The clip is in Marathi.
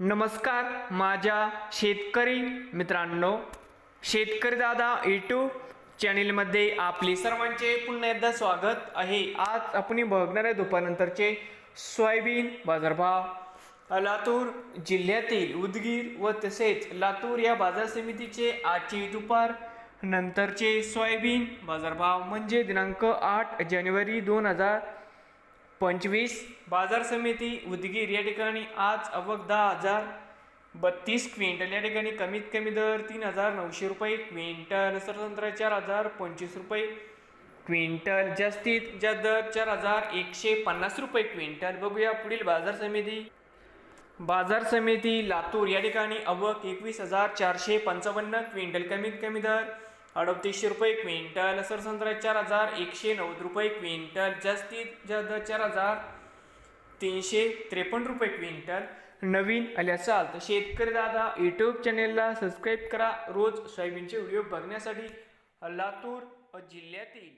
नमस्कार माझ्या शेतकरी मित्रांनो शेतकरी दादा यूट्यूब चॅनेलमध्ये आपले सर्वांचे पुन्हा एकदा स्वागत आहे. आज आपण बघणार आहे दुपारनंतरचे सोयाबीन बाजारभाव. लातूर जिल्ह्यातील उदगीर व तसेच लातूर या बाजार समितीचे आजचे दुपार नंतरचे सोयाबीन बाजारभाव म्हणजे दिनांक आठ जानेवारी दोन हजार पंचवीस. बाजार समिती उदगीर या ठिकाणी आज अवघ दहा हजार. बत्तीस क्विंटल या ठिकाणी कमीत कमी दर तीन हजार नऊशे रुपये क्विंटल सरसंत्र चार हजार पंचवीस रुपये क्विंटल जास्तीत जास्त दर चार हजार एकशे पन्नास रुपये क्विंटल. बघूया पुढील बाजार समिती. बाजार समिती लातूर या ठिकाणी अवक एकवीस हजार चारशे पंचावन्न क्विंटल कमीत कमी दर अडतीसशे रुपये क्विंटल सरसंत्र चार हजार एकशे नव्वद रुपये क्विंटल जास्तीत जास्त चार हजार तीनशे त्रेपन्न रुपये क्विंटल. नवीन आले असाल तर शेतकरी दादा यूट्यूब चॅनेलला सबस्क्राईब करा. रोज सोयाबीनचे व्हिडिओ बघण्यासाठी लातूर जिल्ह्यातील